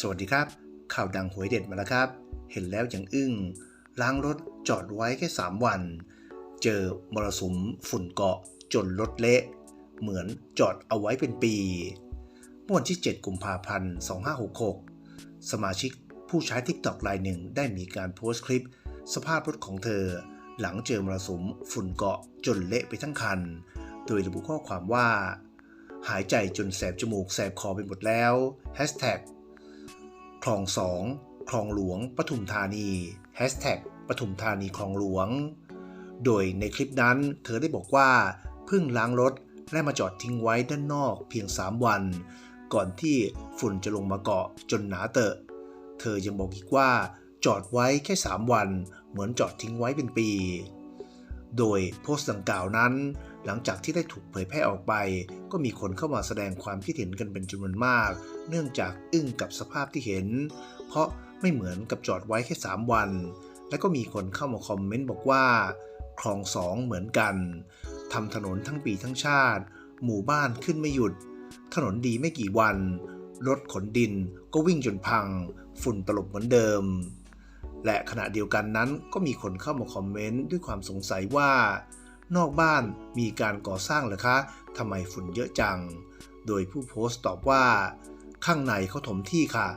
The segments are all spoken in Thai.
สวัสดีครับ ข่าวดังหวยเด็ดมาแล้วครับ เห็นแล้วยังอึ้งล้างรถจอดไว้แค่ 3 วัน เจอมรสุมฝุ่นเกาะจนรถเละ เหมือนจอดเอาไว้เป็นปีเมื่อวันที่ 7 กุมภาพันธ์ 2566 สมาชิกผู้ใช้ TikTok รายหนึ่งได้มีการโพสต์คลิป สภาพรถของเธอ หลังเจอมรสุมฝุ่นเกาะจนเละไปทั้งคัน โดยระบุข้อความว่า หายใจจนแสบจมูกแสบคอไปหมดแล้ว Hashtag คลองสองคลองหลวงปทุมธานีปทุมธานีคลองหลวง โดยในคลิปนั้นเธอได้บอกว่า เพิ่งล้างรถและมาจอดทิ้งไว้ด้านนอกเพียง 3 วัน ก่อนที่ฝุ่นจะลงมาเกาะจนหนาเตอะ เธอยังบอกอีกว่า จอดไว้แค่ 3 วัน เหมือนจอดทิ้งไว้เป็นปี โดยโพสต์ดังกล่าวนั้น หลังจากที่ได้ถูกเผยแพร่ออกไป ก็มีคนเข้ามาแสดงความคิดเห็นกันเป็นจำนวนมาก เนื่องจากอึ้งกับสภาพที่เห็น เพราะไม่เหมือนกับจอดไว้แค่ 3 วัน และก็มีคนเข้ามาคอมเมนต์บอกว่า คลองสองเหมือนกันทำถนนทั้งปีทั้งชาติ หมู่บ้านขึ้นไม่หยุด ถนนดีไม่กี่วัน รถขนดินก็วิ่งจนพัง ฝุ่นตลบเหมือนเดิม และขณะเดียวกันนั้นก็มีคนเข้ามาคอมเมนต์ด้วยความสงสัยว่า นอกบ้านมีการก่อสร้างเหรอคะทำไมฝุ่นเยอะจัง โดยผู้โพสต์ตอบว่า ข้างในเขาถมที่ค่ะ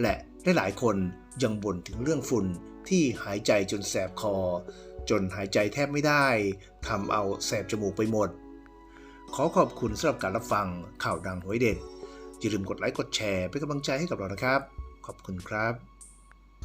และได้หลายคนยังบ่นถึงเรื่องฝุ่นที่หายใจจนแสบคอ จนหายใจแทบไม่ได้ทำเอาแสบจมูกไปหมด ขอขอบคุณสำหรับการรับฟังข่าวดังหวยเด็ดอย่าลืมกดไลค์กดแชร์เป็นกำลังใจให้กับเรานะครับ ขอบคุณครับ